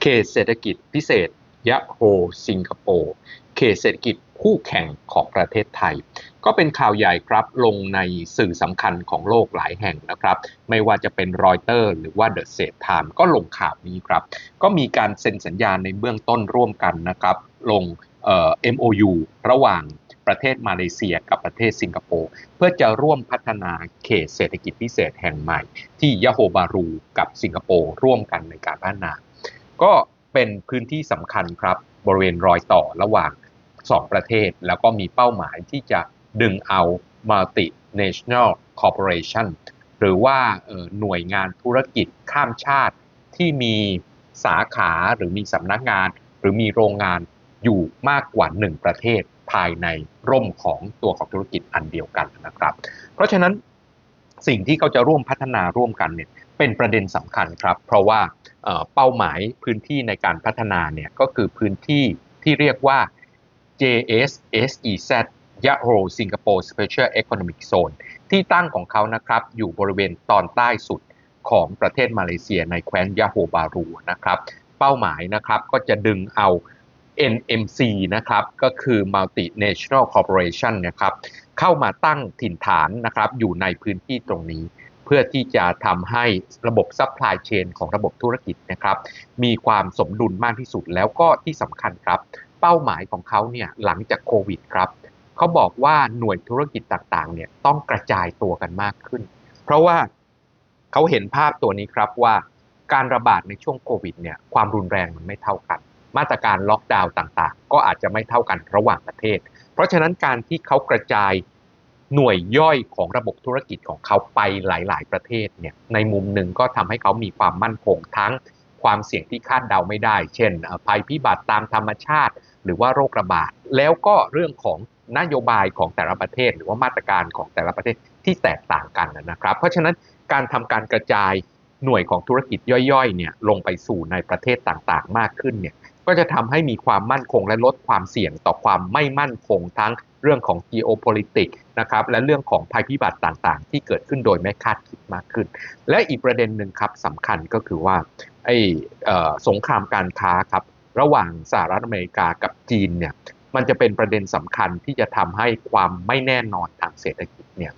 เขตเศรษฐกิจพิเศษ ยะโฮสิงคโปร์เขตเศรษฐกิจคู่แข่งของประเทศไทย ก็เป็นข่าวใหญ่ครับลงในสื่อสำคัญของโลกหลายแห่งนะครับ ไม่ว่าจะเป็นรอยเตอร์หรือว่าเดอะเซทไทม์ก็ลงข่าวนี้ครับ ก็มีการเซ็นสัญญาในเบื้องต้นร่วมกันนะครับ ลงเอ่อ MOU ระหว่างประเทศมาเลเซียกับประเทศสิงคโปร์เพื่อจะร่วมพัฒนาเขตเศรษฐกิจพิเศษแห่งใหม่ ที่ยะโฮบารูกับสิงคโปร์ร่วมกันในการพัฒนา ก็เป็นพื้นที่สำคัญครับบริเวณรอยต่อระหว่าง 2 ประเทศ แล้วก็มีเป้าหมายที่จะดึงเอา multinational corporation หรือว่าหน่วยงานธุรกิจข้ามชาติที่มีสาขาหรือมีสำนักงาน หรือมีโรงงานอยู่มากกว่า 1 ประเทศภายในร่มของตัวของธุรกิจอันเดียวกันนะครับ เพราะฉะนั้นสิ่งที่เขาจะร่วมพัฒนาร่วมกันเนี่ยเป็นประเด็นสำคัญครับ เพราะว่า เป้าหมายพื้นที่ในการพัฒนาเนี่ยก็คือพื้นที่ที่เรียกว่า JSSEZ ยะโฮสิงคโปร์ Special Economic Zone ที่ตั้งของเขานะครับอยู่บริเวณตอนใต้สุดของประเทศมาเลเซียในแคว้นยะโฮบารูนะครับเป้าหมายนะครับก็จะดึงเอา NMC นะครับก็คือ Multinational Corporation นะครับเข้ามาตั้งถิ่นฐานนะครับอยู่ในพื้นที่ตรงนี้ พื่อที่จะทำให้ระบบซัพพลายเชนของระบบธุรกิจนะครับ มีความสมดุลมากที่สุดแล้วก็ที่สำคัญครับ เป้าหมายของเขาเนี่ยหลังจากโควิดครับเขาบอกว่าหน่วยธุรกิจต่างๆเนี่ยต้องกระจายตัวกันมากขึ้น เพราะว่าเขาเห็นภาพตัวนี้ครับว่าการระบาดในช่วงโควิดเนี่ยความรุนแรงมันไม่เท่ากัน มาตรการล็อกดาวน์ต่างๆ ก็อาจจะไม่เท่ากันระหว่างประเทศ เพราะฉะนั้นการที่เขากระจาย หน่วยย่อยของระบบธุรกิจของเขาไปหลาย ๆ ประเทศเนี่ยในมุมหนึ่งก็ทำให้เขามีความมั่นคงทั้งความเสี่ยงที่คาดเดาไม่ได้ เช่น ภัยพิบัติตามธรรมชาติ หรือว่าโรคระบาด แล้วก็เรื่องของนโยบายของแต่ละประเทศ หรือว่ามาตรการของแต่ละประเทศที่แตกต่างกันนะครับ เพราะฉะนั้นการทำการกระจายหน่วยของธุรกิจย่อยๆเนี่ยลงไปสู่ในประเทศต่างๆ มากขึ้นเนี่ย ก็จะทำให้มีความมั่นคงและลดความเสี่ยงต่อความไม่มั่นคงทั้งเรื่องของ geopolitics นะครับและเรื่องของภัยพิบัติต่างๆ ที่เกิดขึ้นโดยไม่คาดคิดมากขึ้น และอีกประเด็นหนึ่งครับสำคัญก็คือว่าไอ้สงครามการค้าครับระหว่างสหรัฐอเมริกากับจีนเนี่ยมันจะเป็นประเด็นสำคัญที่จะทำให้ความไม่แน่นอนทางเศรษฐกิจเนี่ย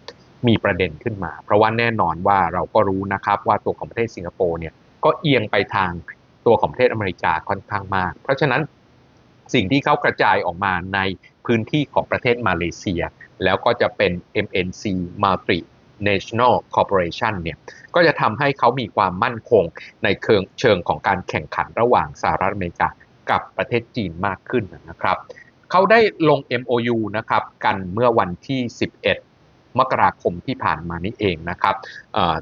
มีประเด็นขึ้นมา เพราะว่าแน่นอนว่าเราก็รู้นะครับว่าตัวของประเทศสิงคโปร์เนี่ยก็เอียงไปทาง ตัวของประเทศอเมริกาค่อนข้างมาก เพราะฉะนั้นสิ่งที่เขากระจายออกมาในพื้นที่ของประเทศมาเลเซีย แล้วก็จะเป็น MNC Multinational Corporation เนี่ยก็จะทำให้เขามีความมั่นคงในเชิงเชิงของการแข่งขันระหว่างสหรัฐอเมริกากับประเทศจีนมากขึ้นนะครับ เขาได้ลง MOU นะครับกันเมื่อวันที่ 11 มกราคมที่ผ่านมานี้เองนะครับ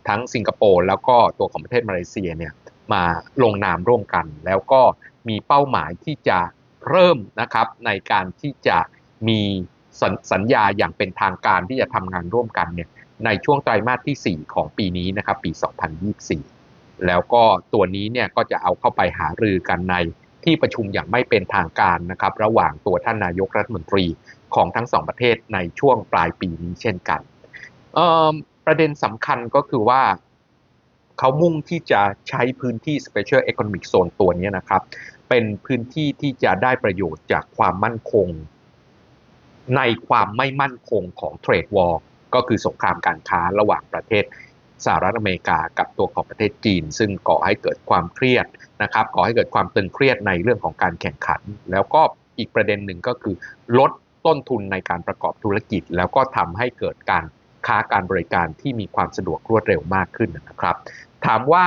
ทั้งสิงคโปร์แล้วก็ตัวของประเทศมาเลเซียเนี่ย มาลงนามร่วมกัน แล้วก็มีเป้าหมายที่จะเริ่มนะครับในการที่จะมีสสัญญาอย่างเป็นทางการที่จะทำงานร่วมกันเนี่ยในช่วงไตรมาสที่ 4 ของปีนี้นะครับปี 2024 แล้วก็ตัวนี้เนี่ยก็จะเอาเข้าไปหารือกันในที่ประชุมอย่างไม่เป็นทางการนะครับระหว่างตัวท่านนายกรัฐมนตรีของทั้งสองประเทศในช่วงปลายปีนี้เช่นกัน ประเด็นสำคัญก็คือว่า เขามุ่งที่จะใช้พื้นที่ Special Economic Zone ตัวนี้นะครับ เป็นพื้นที่ที่จะได้ประโยชน์จากความมั่นคง ในความไม่มั่นคงของเทรดวอร์ก็คือสงครามการค้าระหว่างประเทศสหรัฐอเมริกากับตัวของประเทศจีน ซึ่งก่อให้เกิดความเครียดนะครับก่อให้เกิดความตึงเครียดในเรื่องของการแข่งขัน แล้วก็อีกประเด็นหนึ่งก็คือ ลดต้นทุนในการประกอบธุรกิจ แล้วก็ทำให้เกิดการค้าการบริการที่มีความสะดวกรวดเร็วมากขึ้นนะครับ ถามว่า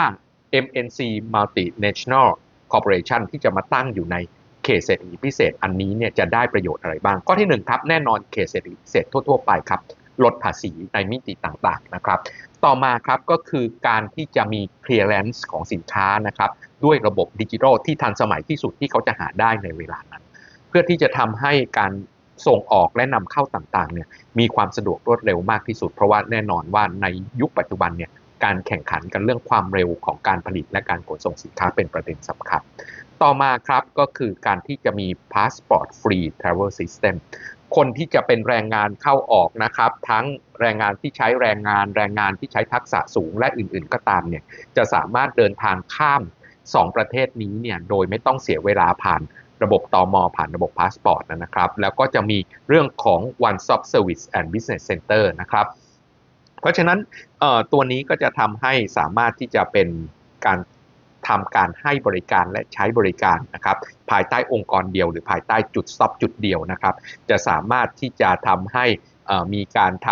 MNC Multinational Corporation ที่จะมาตั้งอยู่ในเขตเศรษฐกิจพิเศษอันนี้เนี่ยจะได้ประโยชน์อะไรบ้าง ข้อที่หนึ่งครับ แน่นอนเขตเศรษฐกิจพิเศษทั่ว ๆ ไปครับ ลดภาษีในมิติต่างๆนะครับ ต่อมาครับก็คือการที่จะมี clearance ของสินค้านะครับ ด้วยระบบดิจิทัลที่ทันสมัยที่สุดที่เขาจะหาได้ในเวลานั้น เพื่อที่จะทำให้การส่งออกและนำเข้าต่างๆเนี่ยมีความสะดวกรวดเร็วมากที่สุด เพราะว่าแน่นอนว่าในยุคปัจจุบันเนี่ย การแข่งขันกันเรื่องความเร็วของการผลิตและการขนส่งสินค้าเป็นประเด็นสำคัญ ต่อมาครับก็คือการที่จะมี passport free travel system คนที่จะเป็นแรงงานเข้าออกนะครับ ทั้งแรงงานที่ใช้แรงงานแรงงานที่ใช้ทักษะสูงและอื่นๆก็ตามเนี่ยจะสามารถเดินทางข้าม 2 ประเทศนี้เนี่ยโดยไม่ต้องเสียเวลาผ่านระบบตอมผ่านระบบพาสปอร์ตนะครับ แล้วก็จะมีเรื่องของ one stop service and business center นะครับ เพราะฉะนั้นตัวนี้ก็จะทำให้สามารถที่จะเป็นการทำการให้บริการและใช้บริการนะครับ ภายใต้องค์กรเดียว หรือภายใต้จุด stop จุดเดียวนะครับ จะสามารถที่จะทำให้มีการท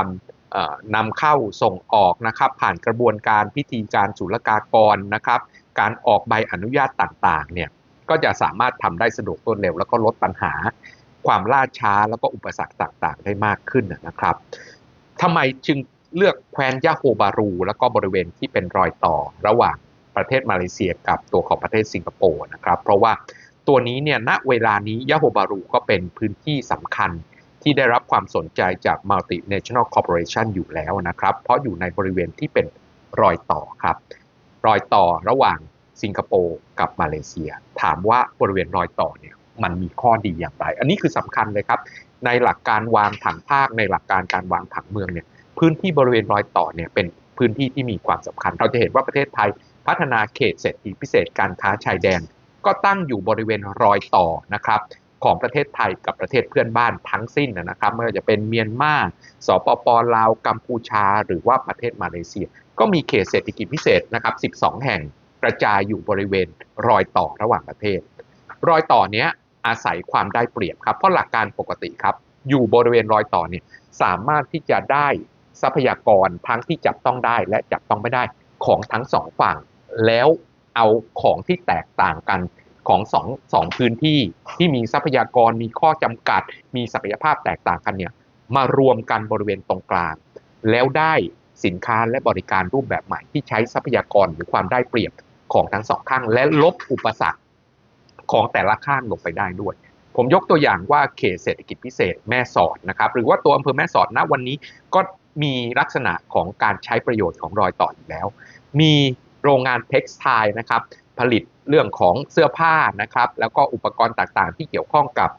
ำนำเข้าส่งออกนะครับ ผ่านกระบวนการพิธีการศุลกากรนะครับ การออกใบอนุญาตต่างๆเนี่ยก็จะสามารถทำได้สะดวกรวดเร็ว แล้วก็ลดปัญหา ความล่าช้าแล้วก็อุปสรรคต่างๆ ได้มากขึ้นนะครับทำไมจึง เลือกแคว้นยะโฮบารู แล้วก็บริเวณที่เป็นรอยต่อระหว่างประเทศมาเลเซียกับตัวของประเทศสิงคโปร์นะครับ เพราะว่าตัวนี้เนี่ยณเวลานี้ยะโฮบารูก็เป็นพื้นที่สำคัญที่ได้รับความสนใจจาก multinational corporation อยู่แล้วนะครับ เพราะอยู่ในบริเวณที่เป็นรอยต่อครับ รอยต่อระหว่างสิงคโปร์กับมาเลเซีย ถามว่าบริเวณรอยต่อเนี่ยมันมีข้อดีอย่างไร อันนี้คือสำคัญเลยครับ ในหลักการวางผังภาคในหลักการการวางผังเมืองเนี่ย พื้นที่บริเวณรอยต่อเนี่ยเป็นพื้นที่ที่มีความสำคัญ เราจะเห็นว่าประเทศไทยพัฒนาเขตเศรษฐกิจพิเศษการค้าชายแดน ก็ตั้งอยู่บริเวณรอยต่อนะครับของประเทศไทยกับประเทศเพื่อนบ้านทั้งสิ้นนะครับไม่ว่าจะเป็นเมียนมาสปปลาวกัมพูชา หรือว่าประเทศมาเลเซีย ก็มีเขตเศรษฐกิจพิเศษนะครับ 12 แห่งกระจายอยู่บริเวณรอยต่อระหว่างประเทศ รอยต่อเนี้ยอาศัยความได้เปรียบครับ เพราะหลักการปกติครับ อยู่บริเวณรอยต่อเนี่ยสามารถที่จะได้ ทรัพยากรทั้งที่จับต้องได้และจับต้องไม่ได้ของทั้งสองฝั่ง แล้วเอาของที่แตกต่างกันของสองสองพื้นที่ที่มีทรัพยากรมีข้อจำกัด มีศักยภาพแตกต่างกันเนี่ยมารวมกันบริเวณตรงกลาง แล้วได้สินค้าและบริการรูปแบบใหม่ที่ใช้ทรัพยากรหรือความได้เปรียบของทั้งสองข้าง และลบอุปสรรคของแต่ละข้างลงไปได้ด้วย ผมยกตัวอย่างว่าเขตเศรษฐกิจพิเศษแม่สอดนะครับหรือว่าตัวอำเภอแม่สอดณวันนี้ก็ มีลักษณะของการใช้ประโยชน์ของรอยต่ออยู่แล้ว มีโรงงานเท็กซ์ไทนะครับผลิตเรื่องของเสื้อผ้านะครับ แล้วก็อุปกรณ์ต่างๆ ที่เกี่ยวข้องกับ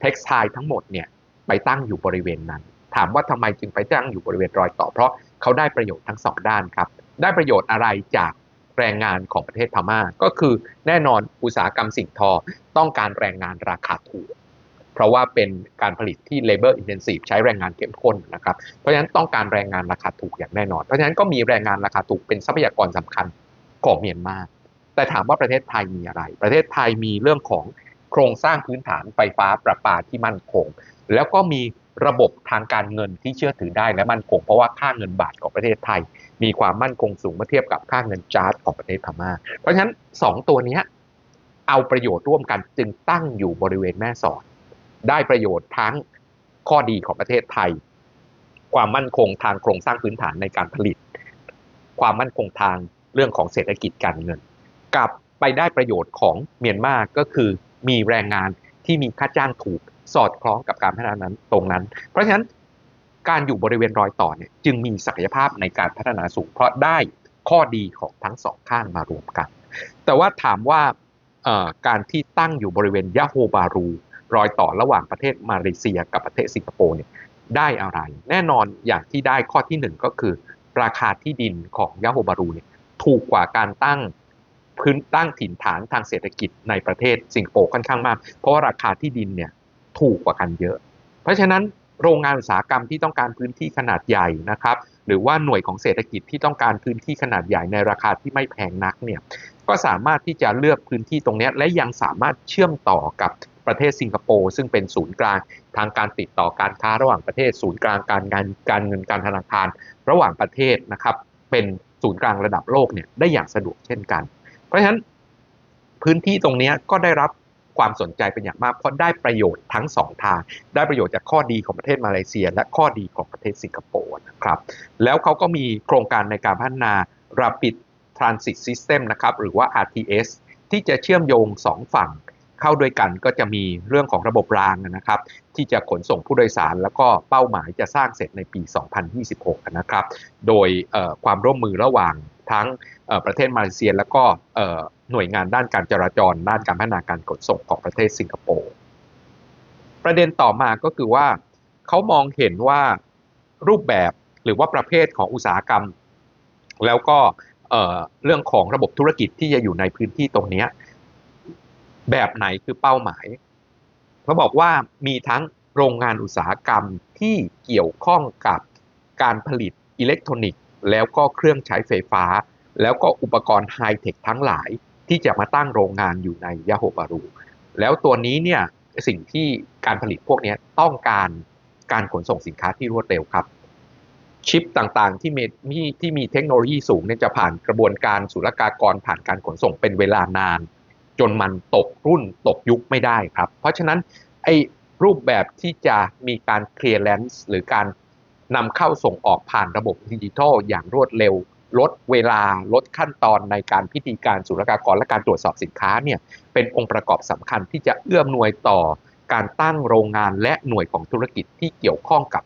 เท็กซ์ไททั้งหมดเนี่ยไปตั้งอยู่บริเวณนั้น ถามว่าทำไมจึงไปตั้งอยู่บริเวณรอยต่อ เพราะเขาได้ประโยชน์ทั้งสองด้านครับ ได้ประโยชน์อะไรจากแรงงานของประเทศพม่า ก็คือแน่นอนอุตสาหกรรมสิ่งทอต้องการแรงงานราคาถูก เพราะว่าเป็นการผลิตที่ labor intensive ใช้แรงงานเข้มข้นนะครับ เพราะฉะนั้นต้องการแรงงานราคาถูกอย่างแน่นอน เพราะฉะนั้นก็มีแรงงานราคาถูกเป็นทรัพยากรสำคัญของเมียนมา แต่ถามว่าประเทศไทยมีอะไร ประเทศไทยมีเรื่องของโครงสร้างพื้นฐานไฟฟ้าประปาที่มั่นคง แล้วก็มีระบบทางการเงินที่เชื่อถือได้และมั่นคง เพราะว่าค่าเงินบาทของประเทศไทย มีความมั่นคงสูงเมื่อเทียบกับค่าเงินจาร์ดของประเทศพม่า เพราะฉะนั้น 2 ตัวนี้เอาประโยชน์ร่วมกันจึงตั้งอยู่บริเวณแม่สอด ได้ประโยชน์ทั้งข้อดีของประเทศไทย ความมั่นคงทางโครงสร้างพื้นฐานในการผลิต ความมั่นคงทางเรื่องของเศรษฐกิจการเงิน กับไปได้ประโยชน์ของเมียนมาก็คือมีแรงงานที่มีค่าจ้างถูกสอดคล้องกับการพัฒนานั้นตรงนั้น เพราะฉะนั้นการอยู่บริเวณรอยต่อเนี่ยจึงมีศักยภาพในการพัฒนาสูง เพราะได้ข้อดีของทั้งสองข้างมารวมกัน แต่ว่าถามว่าการที่ตั้งอยู่บริเวณยะโฮบารู รอยต่อระหว่างประเทศมาเลเซียกับประเทศสิงคโปร์เนี่ยได้อะไร แน่นอนอย่างที่ได้ข้อที่หนึ่งก็คือ ราคาที่ดินของยะโฮบารูเนี่ยถูกกว่าการตั้งพื้นตั้งถิ่นฐานทางเศรษฐกิจในประเทศสิงคโปร์ค่อนข้างมาก เพราะว่าราคาที่ดินเนี่ยถูกกว่ากันเยอะ เพราะฉะนั้นโรงงานอุตสาหกรรมที่ต้องการพื้นที่ขนาดใหญ่นะครับ หรือว่าหน่วยของเศรษฐกิจที่ต้องการพื้นที่ขนาดใหญ่ในราคาที่ไม่แพงนักเนี่ยก็สามารถที่จะเลือกพื้นที่ตรงนี้และยังสามารถเชื่อมต่อกับ ประเทศสิงคโปร์ซึ่งเป็นศูนย์กลางทางการติดต่อการค้าระหว่างประเทศ ศูนย์กลางการงานการเงินการธนาคาร ระหว่างประเทศนะครับเป็นศูนย์กลางระดับโลกเนี่ยได้อย่างสะดวกเช่นกัน เพราะฉะนั้นพื้นที่ตรงนี้ก็ได้รับความสนใจเป็นอย่างมากเพราะได้ประโยชน์ทั้งสองทาง ได้ประโยชน์จากข้อดีของประเทศมาเลเซีย และข้อดีของประเทศสิงคโปร์นะครับแล้วเขาก็มีโครงการในการพัฒนา Rapid Transit System นะครับหรือว่า RTS ที่จะเชื่อมโยง 2 ฝั่ง เข้าด้วยกันก็จะมีเรื่องของระบบรางนะครับ ที่จะขนส่งผู้โดยสาร แล้วก็เป้าหมายจะสร้างเสร็จในปี 2026 นะครับ โดยความร่วมมือระหว่างทั้งประเทศมาเลเซีย แล้วก็หน่วยงานด้านการจราจร ด้านการพัฒนาการขนส่งของประเทศสิงคโปร์ประเด็นต่อมาก็คือว่าเขามองเห็นว่ารูปแบบหรือว่าประเภทของอุตสาหกรรม แล้วก็เเรื่องของระบบธุรกิจที่จะอยู่ในพื้นที่ตรงนี้ แบบไหนคือเป้าหมายเขาบอกว่ามีทั้งโรงงานอุตสาหกรรมที่เกี่ยวข้องกับการผลิตอิเล็กทรอนิกส์ แล้วก็เครื่องใช้ไฟฟ้า แล้วก็อุปกรณ์ไฮเทคทั้งหลายที่จะมาตั้งโรงงานอยู่ในยาโฮบารูแล้วตัวนี้เนี่ยสิ่งที่การผลิตพวกนี้ต้องการการขนส่งสินค้าที่รวดเร็วครับ ชิปต่างๆที่มีที่มีเทคโนโลยีสูงเนี่ยจะผ่านกระบวนการศุลกากรผ่านการขนส่งเป็นเวลานาน จนมันตกรุ่นตกยุคไม่ได้ครับ เพราะฉะนั้นไอ้รูปแบบที่จะมีการเคลียร์แลนซ์หรือการนำเข้าส่งออกผ่านระบบดิจิทัลอย่างรวดเร็ว ลดเวลาลดขั้นตอนในการพิธีการศุลกากรและการตรวจสอบสินค้าเนี่ยเป็นองค์ประกอบสำคัญที่จะเอื้อมหน่วยต่อการตั้งโรงงานและหน่วยของธุรกิจที่เกี่ยวข้องกับ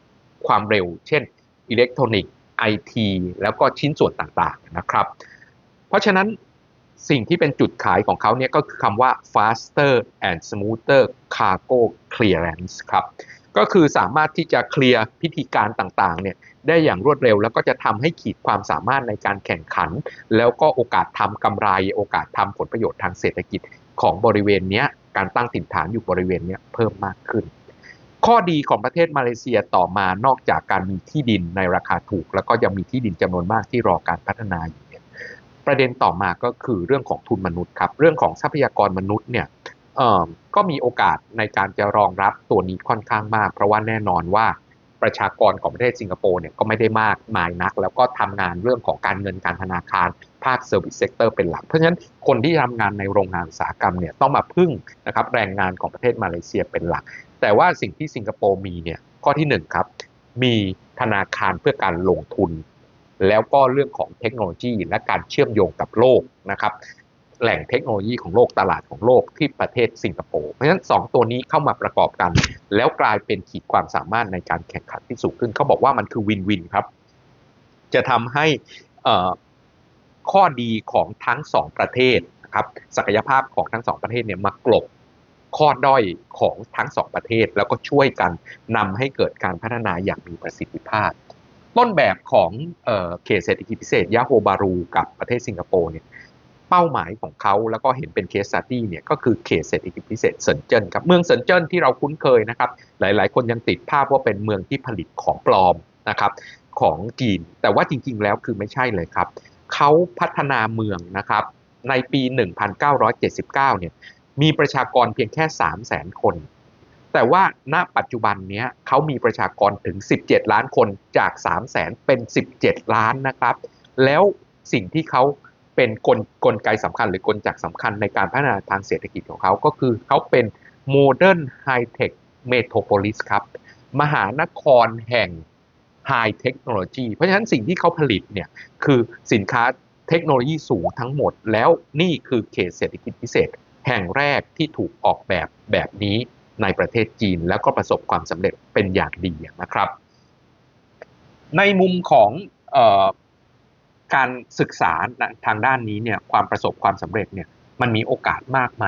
ความเร็ว เช่นอิเล็กทรอนิกส์ไอทีแล้วก็ชิ้นส่วนต่างๆนะครับ เพราะฉะนั้น สิ่งที่เป็นจุดขายของเขาเนี่ยก็คือคำว่า faster and smoother cargo clearance ครับก็คือสามารถที่จะเคลียร์พิธีการต่างๆเนี่ยได้อย่างรวดเร็ว แล้วก็จะทำให้ขีดความสามารถในการแข่งขัน แล้วก็โอกาสทำกำไร โอกาสทำผลประโยชน์ทางเศรษฐกิจของบริเวณนี้การตั้งถิ่นฐานอยู่บริเวณนี้เพิ่มมากขึ้น ข้อดีของประเทศมาเลเซียต่อมานอกจากการมีที่ดินในราคาถูก แล้วก็ยังมีที่ดินจำนวนมากที่รอการพัฒนาอยู่ ประเด็นต่อมาก็คือเรื่องของทุนมนุษย์ครับ เรื่องของทรัพยากรมนุษย์เนี่ยก็มีโอกาสในการจะรองรับตัวนี้ค่อนข้างมาก เพราะว่าแน่นอนว่าประชากรของประเทศสิงคโปร์เนี่ยก็ไม่ได้มากมายนัก แล้วก็ทำงานเรื่องของการเงินการธนาคาร ภาคเซอร์วิสเซกเตอร์เป็นหลัก เพราะฉะนั้นคนที่ทำงานในโรงงานอุตสาหกรรมเนี่ยต้องมาพึ่งนะครับแรงงานของประเทศมาเลเซียเป็นหลัก แต่ว่าสิ่งที่สิงคโปร์มีเนี่ยข้อที่1ครับมีธนาคารเพื่อการลงทุน แล้วก็เรื่องของเทคโนโลยีและการเชื่อมโยงกับโลกนะครับแหล่งเทคโนโลยีของโลกตลาดของโลกที่ประเทศสิงคโปร์ เพราะฉะนั้น 2 ตัวนี้เข้ามาประกอบกัน แล้วกลายเป็นขีดความสามารถในการแข่งขันที่สูงขึ้นเขาบอกว่ามันคือวินวินครับ จะทำให้ข้อดีของทั้งสองประเทศนะครับศักยภาพของทั้งสองประเทศเนี่ยมากลบข้อด้อยของทั้งสองประเทศ แล้วก็ช่วยกันนำให้เกิดการพัฒนาอย่างมีประสิทธิภาพ ต้นแบบของเขตเศรษฐกิจพิเศษยะโฮบารูกับประเทศสิงคโปร์เนี่ยเป้าหมายของเขาแล้วก็เห็นเป็นเคสสตี้เนี่ยก็คือเขตเศรษฐกิจพิเศษเซินเจิ้นครับเมืองเซินเจิ้นที่เราคุ้นเคยนะครับ หลายๆ คนยังติดภาพว่าเป็นเมืองที่ผลิตของปลอมนะครับของจีน แต่ว่าจริง ๆ แล้วคือไม่ใช่เลยครับเขาพัฒนาเมืองนะครับในปี 1979 เนี่ยมีประชากรเพียงแค่ 3 0 0 0 0 0 คน แต่ว่าณปัจจุบันนี้เขามีประชากรถึง 17 ล้านคนจาก 3 0 0 0 0 0เป็น 17 ล้านนะครับ แล้วสิ่งที่เขาเป็นกลกลไกสำคัญหรือกลจักสำคัญในการพัฒนาทางเศรษฐกิจของเขาก็คือเขาเป็นโมเดิร์นไฮเทคเมโทรโพลิสครับ มหานครแห่งไฮเทคโนโลยีเพราะฉะนั้นสิ่งที่เขาผลิตเนี่ยคือสินค้าเทคโนโลยีสูงทั้งหมด แล้วนี่คือเขตเศรษฐกิจพิเศษแห่งแรกที่ถูกออกแบบแบบนี้ ในประเทศจีน แล้วก็ประสบความสำเร็จเป็นอย่างดีนะครับ ในมุมของการศึกษาทางด้านนี้เนี่ยความประสบความสำเร็จเนี่ยมันมีโอกาสมากไหม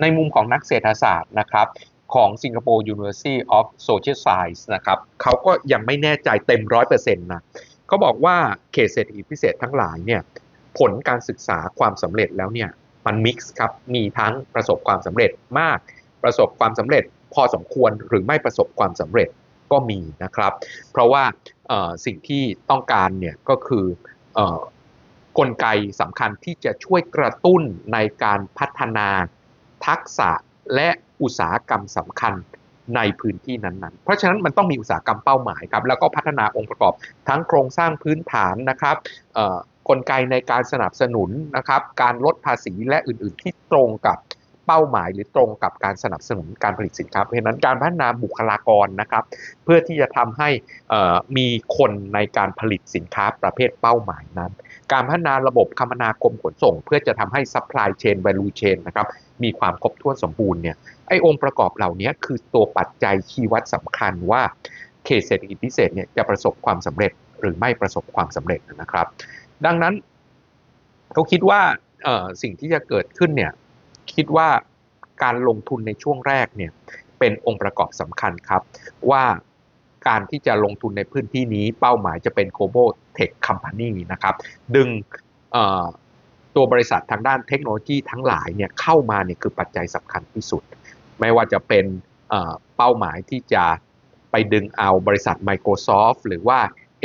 ในมุมของนักเศรษฐศาสตร์นะครับของ Singapore University of Social Science นะครับเขาก็ยังไม่แน่ใจเต็มร้อยเปอร์เซ็นต์นะเขาบอกว่าเขตเศรษฐกิจพิเศษทั้งหลายเนี่ยผลการศึกษาความสำเร็จแล้วเนี่ยมันมิกซ์ครับ มีทั้งประสบความสำเร็จมาก ประสบความสำเร็จ พอสมควรหรือไม่ประสบความสำเร็จก็มีนะครับ เพราะว่าสิ่งที่ต้องการเนี่ยก็คือกลไกสำคัญที่จะช่วยกระตุ้นในการพัฒนาทักษะและอุตสาหกรรมสำคัญในพื้นที่นั้นๆ เพราะฉะนั้นมันต้องมีอุตสาหกรรมเป้าหมายครับแล้วก็พัฒนาองค์ประกอบทั้งโครงสร้างพื้นฐานนะครับกลไกในการสนับสนุนนะครับการลดภาษีและอื่นๆ ที่ตรงกับ เป้าหมายหรือตรงกับการสนับสนุนการผลิตสินค้าเพราะฉะนั้นการพัฒนาบุคลากรนะครับ เพื่อที่จะทำให้มีคนในการผลิตสินค้าประเภทเป้าหมายนั้น การพัฒนาระบบคมนาคมขนส่ง เพื่อจะทำให้ supply chain value chain นะครับมีความครบถ้วนสมบูรณ์เนี่ยไอ้องค์ประกอบเหล่านี้คือตัวปัจจัยชี้วัดสำคัญว่าเขตเศรษฐกิจพิเศษเนี่ยจะประสบความสำเร็จหรือไม่ประสบความสำเร็จนะครับ ดังนั้นเขาคิดว่าสิ่งที่จะเกิดขึ้นเนี่ย คิดว่าการลงทุนในช่วงแรกเนี่ยเป็นองค์ประกอบสำคัญครับว่าการที่จะลงทุนในพื้นที่นี้เป้าหมายจะเป็น global tech company นะครับดึงตัวบริษัททางด้านเทคโนโลยีทั้งหลายเนี่ยเข้ามาเนี่ยคือปัจจัยสำคัญที่สุด ไม่ว่าจะเป็นเอ่อเป้าหมายที่จะไปดึงเอาบริษัท Microsoft หรือว่า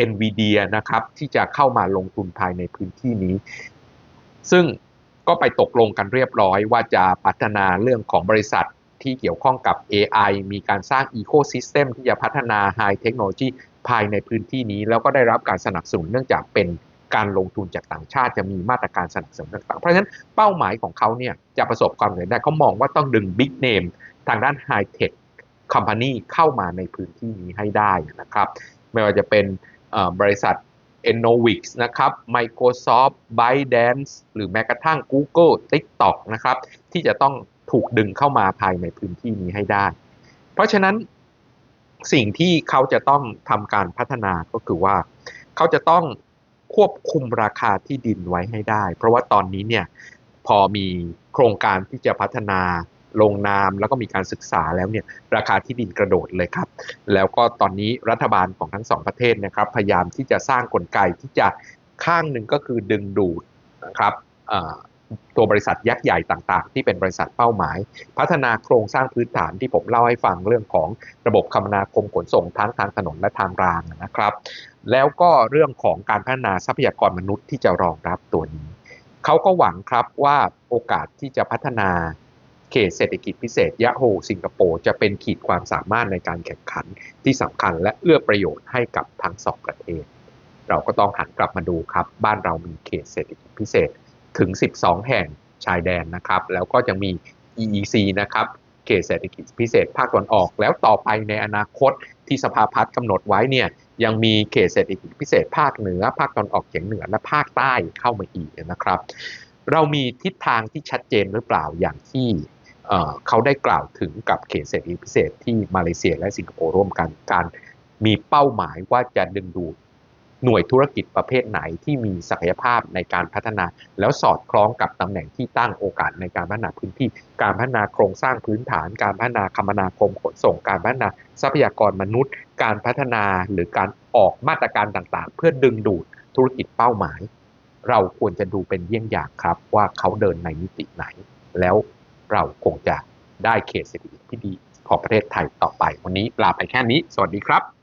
NVIDIA นะครับที่จะเข้ามาลงทุนภายในพื้นที่นี้ ซึ่ง ก็ไปตกลงกันเรียบร้อยว่าจะพัฒนาเรื่องของบริษัทที่เกี่ยวข้องกับ AI มีการสร้าง Ecosystem ที่จะพัฒนา High Technology ภายในพื้นที่นี้ แล้วก็ได้รับการสนับสนุนเนื่องจากเป็นการลงทุนจากต่างชาติจะมีมาตรการสนับสนุนต่างๆ เพราะฉะนั้นเป้าหมายของเขาเนี่ยจะประสบความสำเร็จได้เขามองว่าต้องดึง Big Name ทางด้าน High Tech Company เข้ามาในพื้นที่นี้ให้ได้นะครับ ไม่ว่าจะเป็นบริษัท Enovix นะครับ Microsoft ByteDance หรือแม้กระทั่ง Google TikTok นะครับ ที่จะต้องถูกดึงเข้ามาภายในพื้นที่นี้ให้ได้ เพราะฉะนั้นสิ่งที่เขาจะต้องทำการพัฒนาก็คือว่า เขาจะต้องควบคุมราคาที่ดินไว้ให้ได้ เพราะว่าตอนนี้เนี่ยพอมีโครงการที่จะพัฒนา ลงนามแล้วก็มีการศึกษาแล้วเนี่ยราคาที่ดินกระโดดเลยครับ แล้วก็ตอนนี้รัฐบาลของทั้งสองประเทศนะครับพยายามที่จะสร้างกลไกที่จะข้างหนึ่งก็คือดึงดูดนะครับตัวบริษัทยักษ์ใหญ่ต่างๆ ที่เป็นบริษัทเป้าหมาย พัฒนาโครงสร้างพื้นฐานที่ผมเล่าให้ฟังเรื่องของระบบคมนาคมขนส่งทั้งทางถนนและทางรางนะครับ แล้วก็เรื่องของการพัฒนาทรัพยากรมนุษย์ที่จะรองรับตัวนี้ เขาก็หวังครับว่าโอกาสที่จะพัฒนา เขตเศรษฐกิจพิเศษยะโฮสิงคโปร์จะเป็นขีดความสามารถในการแข่งขันที่สำคัญและเอื้อประโยชน์ให้กับทั้งสองประเทศ เราก็ต้องหันกลับมาดูครับ บ้านเรามีเขตเศรษฐกิจพิเศษถึง 12 แห่งชายแดนนะครับ แล้วก็ยังมี EEC นะครับเขตเศรษฐกิจพิเศษภาคตะวันออก แล้วต่อไปในอนาคตที่สภาพัฒน์กำหนดไว้เนี่ยยังมีเขตเศรษฐกิจพิเศษภาคเหนือ ภาคตะวันออกเฉียงเหนือและภาคใต้เข้ามาอีกนะครับ เรามีทิศทางที่ชัดเจนหรือเปล่าอย่างที่ เขาได้กล่าวถึงกับเขตเศรษฐกิจพิเศษที่มาเลเซียและสิงคโปร์ร่วมกันการมีเป้าหมายว่าจะดึงดูดหน่วยธุรกิจประเภทไหนที่มีศักยภาพในการพัฒนา แล้วสอดคล้องกับตำแหน่งที่ตั้งโอกาสในการพัฒนาพื้นที่ การพัฒนาโครงสร้างพื้นฐาน การพัฒนาคมนาคมขนส่ง การพัฒนาทรัพยากรมนุษย์ การพัฒนาหรือการออกมาตรการต่างๆ เพื่อดึงดูดธุรกิจเป้าหมาย เราควรจะดูเป็นเยี่ยงอย่างครับว่าเขาเดินในมิติไหน แล้ว เราคงจะได้เขตเศรษฐกิจที่ดีของประเทศไทยต่อไป วันนี้ลาไปแค่นี้ สวัสดีครับ